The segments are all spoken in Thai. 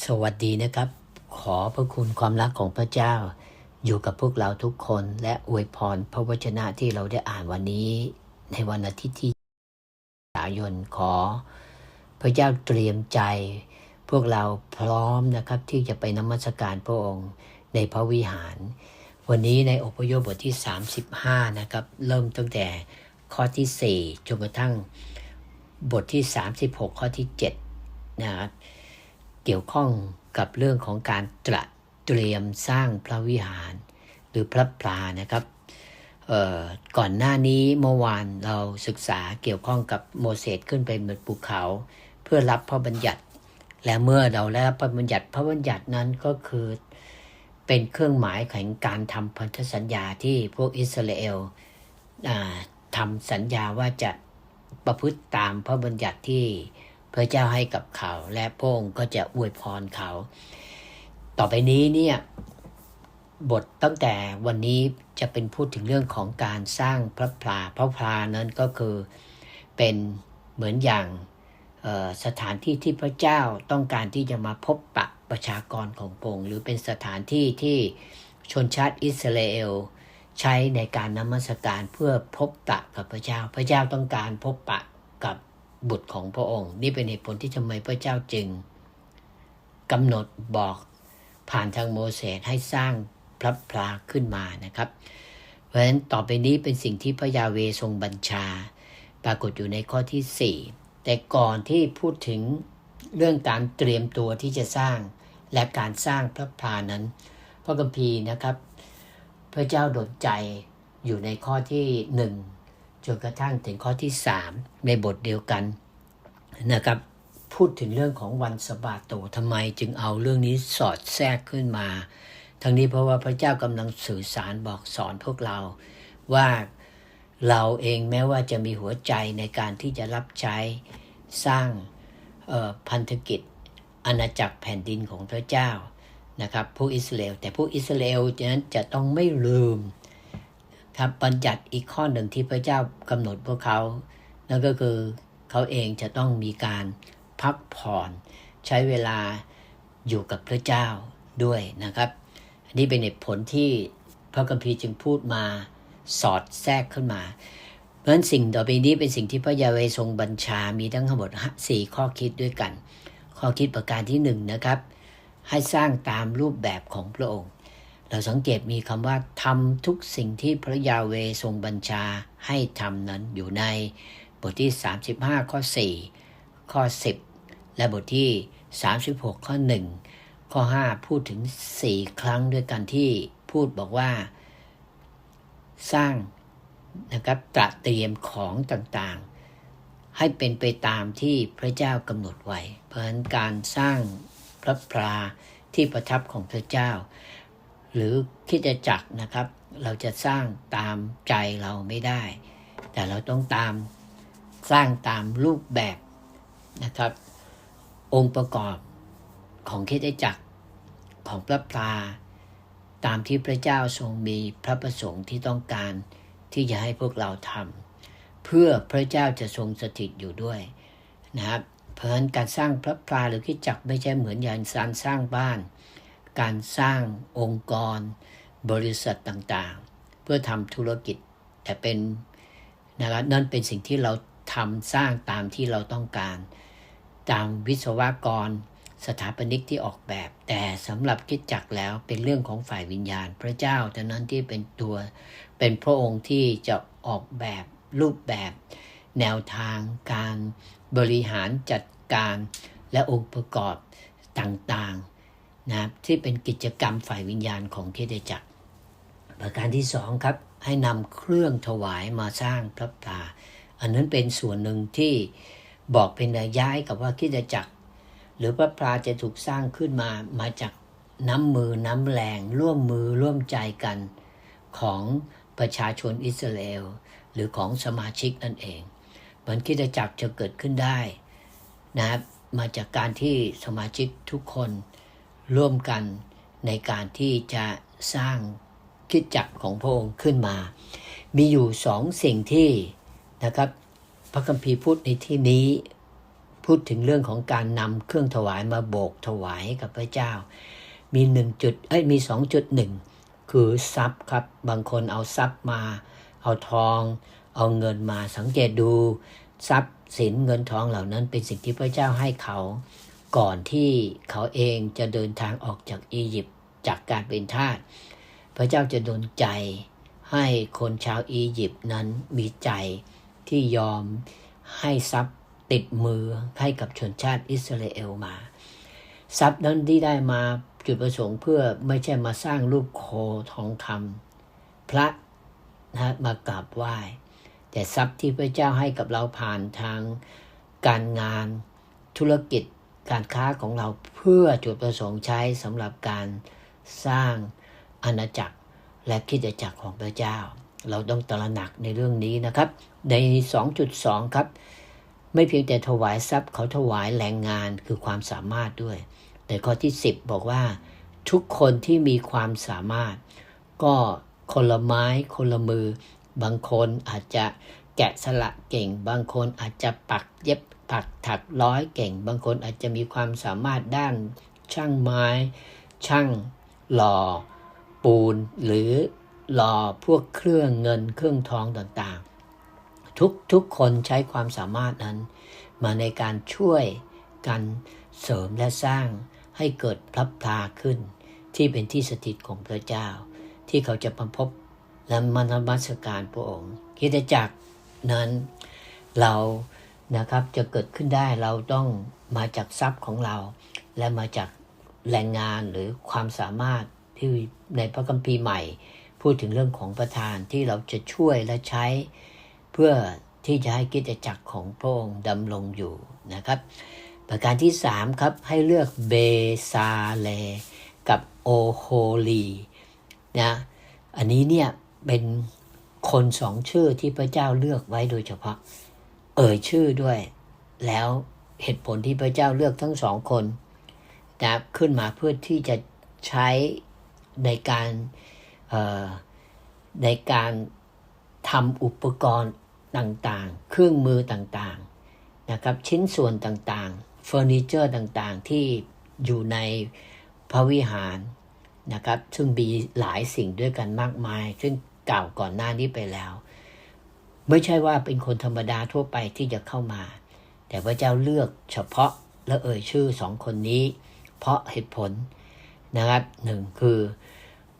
สวัสดีนะครับ ขอพระคุณความรักของพระเจ้า อยู่กับพวกเราทุกคนและอวยพรพระวจนะที่เราได้อ่านวันนี้ ในวันอาทิตย์ที่สายนขอ พระเจ้าเตรียมใจ พวกเราพร้อมนะครับที่จะไปนมัสการพระองค์ในพระวิหาร วันนี้ในอพยพบทที่ 35 นะครับ เริ่มตั้งแต่ข้อที่ 4 จนกระทั่งบทที่ 36 ข้อที่7นะครับ เกี่ยวข้องกับเรื่องของการตระเตรียมสร้างพระวิหารหรือพระปลานะครับก่อนหน้านี้เมื่อวานเราศึกษาเกี่ยวข้องกับโมเสสขึ้นไปบนภูเขา เพื่อรับพระบัญญัติ และเมื่อเราได้รับพระบัญญัติพระบัญญัตินั้นก็คือเป็นเครื่องหมายของการทำพันธสัญญาที่พวกอิสราเอลทำสัญญาว่าจะประพฤติตามพระบัญญัติที่ พระเจ้าให้กับเขา และพระองค์ก็จะอวยพรเขา ต่อไปนี้เนี่ยบทตั้งแต่วันนี้จะเป็นพูดถึงเรื่องของการสร้างพระพลาพระพลานั้นก็คือเป็นเหมือนอย่างสถานที่ที่พระเจ้าต้องการที่จะมาพบปะประชากรของพงหรือเป็นสถานที่ที่ชนชาติอิสราเอลใช้ในการนมัสการเพื่อพบปะกับพระเจ้า พระเจ้าต้องการพบปะ บุตรของพระองค์ นี่เป็นเหตุผลที่ทำไมพระเจ้าจึงกำหนดบอกผ่านทางโมเสสให้สร้างพระพลาขึ้นมานะครับ เพราะฉะนั้นต่อไปนี้เป็นสิ่งที่พระยาเวทรงบัญชา ปรากฏอยู่ในข้อที่ 4 แต่ก่อนที่พูดถึงเรื่องการเตรียมตัวที่จะสร้างและการสร้างพระพลานั้นพระคัมภีร์นะครับ พระเจ้าดลใจอยู่ในข้อที่หนึ่ง จนกระทั่งถึงข้อที่ 3 ในบทเดียวกันนะครับพูดถึงเรื่องของวันสบาโตทำไมจึงเอาเรื่องนี้สอดแทรกขึ้นมา ทั้งนี้เพราะว่าพระเจ้ากำลังสื่อสารบอกสอนพวกเราว่าเราเองแม้ว่าจะมีหัวใจในการที่จะรับใช้สร้างพันธกิจอาณาจักรแผ่นดินของพระเจ้านะครับผู้อิสราเอลแต่ผู้อิสราเอลนั้นจะต้องไม่ลืม ครับบัญญัติอีกข้อหนึ่งที่พระเจ้ากำหนดพวกเขา นั่นก็คือเขาเองจะต้องมีการพักผ่อนใช้เวลาอยู่กับพระเจ้าด้วยนะครับ อันนี้เป็นเหตุผลที่พระคัมภีร์จึงพูดมาสอดแทรกขึ้นมา เพราะฉะนั้นสิ่งต่อไปนี้เป็นสิ่งที่พระยาเวทรงบัญชา มีทั้งทั้งหมดสี่ข้อคิดด้วยกัน ข้อคิดประการที่หนึ่งนะครับ ให้สร้างตามรูปแบบของพระองค์ เราสังเกตมีคำว่าทำทุกสิ่งที่พระยาเวทรงบัญชาให้ทำนั้นอยู่ในบทที่ 35 ข้อ 4 ข้อ 10 และบทที่ 36 ข้อ 1 ข้อ 5 พูดถึง 4 ครั้งด้วยกันที่พูดบอกว่า สร้างนะครับตระเตรียมของต่างๆ ให้เป็นไปตามที่พระเจ้ากำหนดไว้ เพราะฉะนั้นการสร้างพระพลาที่ประทับของพระเจ้า หรือคิดจะจักนะครับ เราจะสร้างตามใจเราไม่ได้ แต่เราต้องตามสร้างตามรูปแบบนะครับ องค์ประกอบของคิดจักของพระพลาตามที่พระเจ้าทรงมีพระประสงค์ที่ต้องการที่จะให้พวกเราทำเพื่อพระเจ้าจะทรงสถิตอยู่ด้วยนะครับเพราะฉะนั้นการสร้างพระพลาหรือคิดจักไม่ใช่เหมือนอย่างการสร้างบ้าน การสร้างองค์กร บริษัทต่างๆ เพื่อทำธุรกิจ แต่เป็นนะครับนั่นเป็นสิ่งที่เราทำสร้างตามที่เราต้องการ ตามวิศวกร สถาปนิกที่ออกแบบ แต่สำหรับคิดจักแล้วเป็นเรื่องของฝ่ายวิญญาณ พระเจ้าแต่นั้นที่เป็นตัวเป็นพระองค์ที่จะออกแบบรูปแบบ แนวทางการบริหารจัดการและองค์ประกอบต่างๆ นะครับที่เป็นกิจกรรมฝ่ายวิญญาณของคิดจักร ประการที่สองครับให้นำเครื่องถวายมาสร้างพระพลาอันนั้นเป็นส่วนหนึ่งที่บอกเป็นระย้ายกับว่าคิดจักร หรือพระพลาจะถูกสร้างขึ้นมามาจากน้ำมือน้ำแรงร่วมมือร่วมใจกันของประชาชนอิสราเอลหรือของสมาชิกนั่นเองมือนคิดจักรจะเกิดขึ้นได้นะครับมาจากการที่สมาชิกทุกคน ร่วมกันในการที่จะสร้างคิดจักรของพระองค์ขึ้นมา มีอยู่สองสิ่งที่นะครับพระคัมภีร์พูดในที่นี้พูดถึงเรื่องของการนำเครื่องถวายมาโบกถวายให้กับพระเจ้า มีหนึ่งจุดเอ้ยมีสองจุดหนึ่งคือทรัพย์ครับบางคนเอาทรัพย์มา เอาทอง เอาเงินมาสังเกตดู ทรัพย์สินเงินทองเหล่านั้นเป็นสิ่งที่พระเจ้าให้เขา ก่อนที่เขาเองจะเดินทางออกจากอียิปต์จากการเป็นทาส พระเจ้าจะดลใจให้คนชาวอียิปต์นั้นมีใจที่ยอมให้ทรัพย์ติดมือให้กับชนชาติอิสราเอลมา ทรัพย์นั้นที่ได้มาจุดประสงค์เพื่อไม่ใช่มาสร้างรูปโคทองคำพระนะมากราบไหว้ แต่ทรัพย์ที่พระเจ้าให้กับเราผ่านทางการงานธุรกิจ การค้าของเราเพื่อจุดประสงค์ใช้สำหรับการสร้างอาณาจักรและคิดจักรของพระเจ้า เราต้องตระหนักในเรื่องนี้นะครับ ใน 2.2 ครับ ไม่เพียงแต่ถวายทรัพย์เขาถวายแรงงานคือความสามารถด้วยแต่ข้อที่ 10 บอกว่า ทุกคนที่มีความสามารถ ก็คนละไม้คนละมือ บางคนอาจจะแกะสลักเก่ง บางคนอาจจะปักเย็บ ปักถักร้อยเก่ง บางคนอาจจะมีความสามารถด้านช่างไม้ ช่างหล่อปูน หรือหล่อพวกเครื่องเงินเครื่องทองต่างๆ ทุกทุกคนใช้ความสามารถนั้น มาในการช่วยกันเสริมและสร้างให้เกิดพลับพลาขึ้น ที่เป็นที่สถิตของพระเจ้า ที่เขาจะมาพบและมานมัสการพระองค์คิดจักรนั้นเรา นะครับ จะเกิดขึ้นได้เราต้องมาจากทรัพย์ของเรา และมาจากแรงงานหรือความสามารถที่ในพระคัมภีร์ใหม่ พูดถึงเรื่องของประธานที่เราจะช่วยและใช้ เพื่อที่จะให้กิจจักรของพระองค์ดำรงอยู่นะครับ ประการที่ 3 ครับให้เลือกเบซาเลกับโอโฮลีนะอันนี้เนี่ยเป็นคนสองชื่อที่พระเจ้าเลือกไว้โดยเฉพาะ เอ่ยชื่อด้วย แล้วเหตุผลที่พระเจ้าเลือกทั้งสองคนนะขึ้นมาเพื่อที่จะใช้ในการในการทำอุปกรณ์ต่างๆ เครื่องมือต่างๆนะครับชิ้นส่วนต่างๆเฟอร์นิเจอร์ต่างๆ ที่อยู่ในพระวิหารนะครับ ซึ่งมีหลายสิ่งด้วยกันมากมาย ซึ่งเก่าวก่อนหน้านี้ไปแล้ว ไม่ใช่ว่าเป็นคนธรรมดาทั่วไปที่จะเข้ามา แต่พระเจ้าเลือกเฉพาะและเอ่ยชื่อสองคนนี้ เพราะเหตุผลนะครับหนึ่งคือ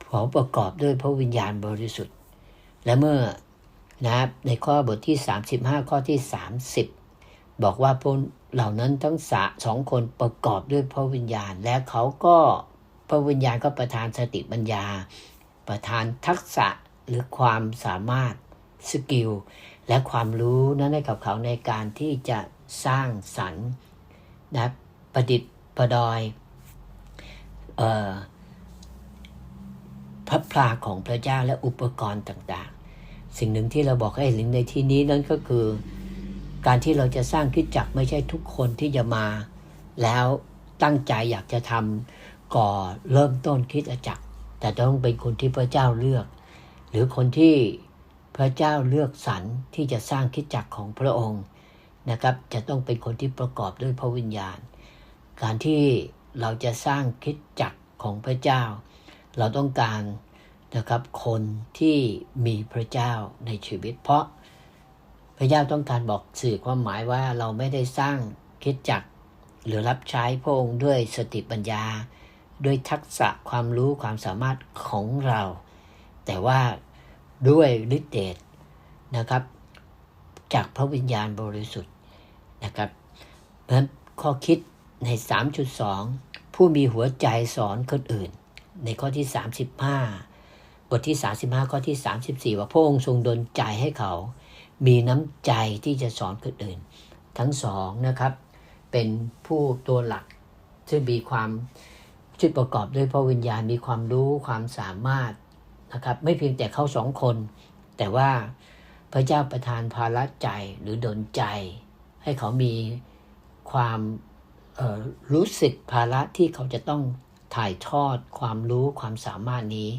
ขอประกอบด้วยพระวิญญาณบริสุทธิ์ และเมื่อนะครับในข้อบทที่ 35 ข้อที่ 30 บอกว่าพวกเหล่านั้นทั้งสะสองคนประกอบด้วยพระวิญญาณ และเขาก็พระวิญญาณก็ประทานสติปัญญา ประทานทักษะหรือความสามารถ สกิลและความรู้นั้นให้กับเขาในการที่จะสร้างสรรค์นะประดิษฐ์ประดอยพระพลาของพระเจ้าและอุปกรณ์ต่างๆ สิ่งหนึ่งที่เราบอกให้ลิงในที่นี้นั้นก็คือ การที่เราจะสร้างคิดจักไม่ใช่ทุกคนที่จะมา แล้วตั้งใจอยากจะทำก่อเริ่มต้นคิดจักแต่ต้องเป็นคนที่พระเจ้าเลือก หรือคนที่ พระเจ้าเลือกสรรที่จะสร้างคิดจักของพระองค์นะครับ จะต้องเป็นคนที่ประกอบด้วยพระวิญญาณ การที่เราจะสร้างคิดจักของพระเจ้า เราต้องการนะครับคนที่มีพระเจ้าในชีวิต เพราะพระเจ้าต้องการบอกสื่อความหมายว่าเราไม่ได้สร้างคิดจักหรือรับใช้พระองค์ด้วยสติปัญญา ด้วยทักษะความรู้ความสามารถของเรา แต่ว่า ด้วยฤทธิเดชนะครับ จากพระวิญญาณบริสุทธิ์นะครับเพราะข้อคิดใน 3.2 ผู้มีหัวใจสอนคนอื่น ในข้อที่ 35 บทที่ 35 ข้อที่ 34 ว่าพระองค์ทรงดลใจให้เขา มีน้ำใจที่จะสอนคนอื่น ทั้งสองนะครับ เป็นผู้ตัวหลักซึ่งมีความชุดประกอบด้วยพระวิญญาณมีความรู้ความสามารถ นะครับ ไม่เพียงแต่เขาสองคน แต่ว่าพระเจ้าประทานภาระใจหรือดลใจ ให้เขามีความรู้สึกภาระที่เขาจะต้องถ่ายทอดความรู้ความสามารถนี้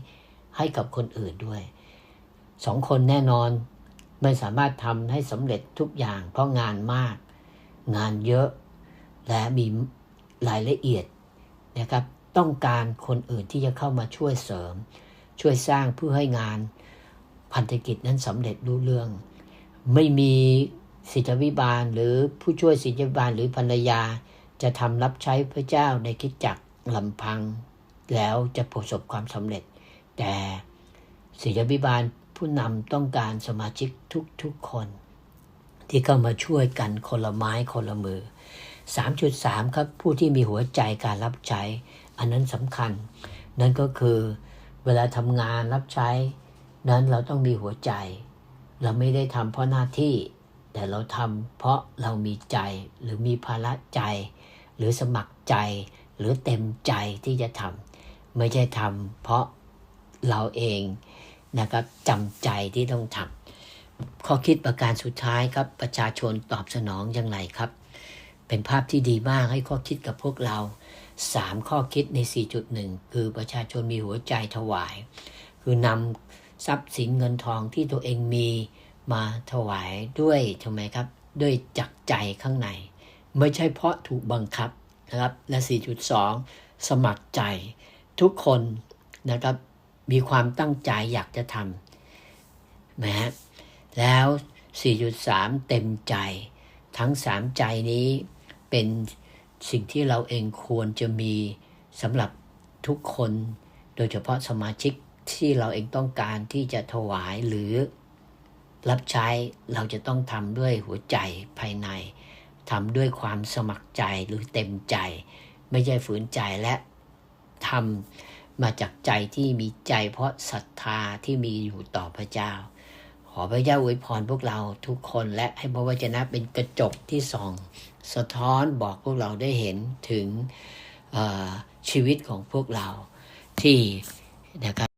ให้กับคนอื่นด้วยสองคนแน่นอนไม่สามารถทำให้สำเร็จทุกอย่าง เพราะงานมาก งานเยอะและมีรายละเอียดนะครับ ต้องการคนอื่นที่จะเข้ามาช่วยเสริม ช่วยสร้างเพื่อให้งานพันธกิจนั้นสำเร็จรู้เรื่อง ไม่มีศิษยวิบาลหรือผู้ช่วยศิษยวิบาลหรือภรรยา จะทำรับใช้พระเจ้าในคิดจักรลำพัง แล้วจะประสบความสำเร็จ แต่ศิษยวิบาลผู้นำต้องการสมาชิกทุกๆคน ที่เข้ามาช่วยกันคนละไม้คนละมือ 3.3 ครับผู้ที่มีหัวใจการรับใช้ อันนั้นสำคัญ นั่นก็คือ เวลาทำงานรับใช้ นั้นเราต้องมีหัวใจ เราไม่ได้ทำเพราะหน้าที่ แต่เราทำเพราะเรามีใจหรือมีภาระใจ หรือสมัครใจหรือเต็มใจที่จะทำไม่ใช่ทำเพราะเราเองนะครับจำใจที่ต้องทำข้อคิดประการสุดท้ายครับประชาชนตอบสนองอย่างไรครับ เป็นภาพที่ดีมากให้ข้อคิดกับพวกเรา 3 ข้อคิดใน 4.1 คือประชาชนมีหัวใจถวาย คือนำทรัพย์สินเงินทองที่ตัวเองมีมาถวายด้วยทำไมครับ ด้วยจักใจข้างใน ไม่ใช่เพราะถูกบังคับนะครับ และ 4.2 สมัครใจทุกคนนะครับมีความตั้งใจอยากจะทำนะฮะแล้ว 4.3 เต็มใจ ทั้ง 3 ใจนี้ เป็นสิ่งที่เราเองควรจะมีสำหรับทุกคน โดยเฉพาะสมาชิกที่เราเองต้องการที่จะถวายหรือรับใช้เราจะต้องทำด้วยหัวใจภายในทำด้วยความสมัครใจหรือเต็มใจ ไม่ใช่ฝืนใจและทำมาจากใจที่มีใจเพราะศรัทธาที่มีอยู่ต่อพระเจ้า ขอพระเจ้าอวยพรพวกเราทุกคนและให้พระวจนะเป็นกระจกที่ส่อง สะท้อนบอกพวกเราได้เห็นถึงชีวิตของพวกเราที่นะครับ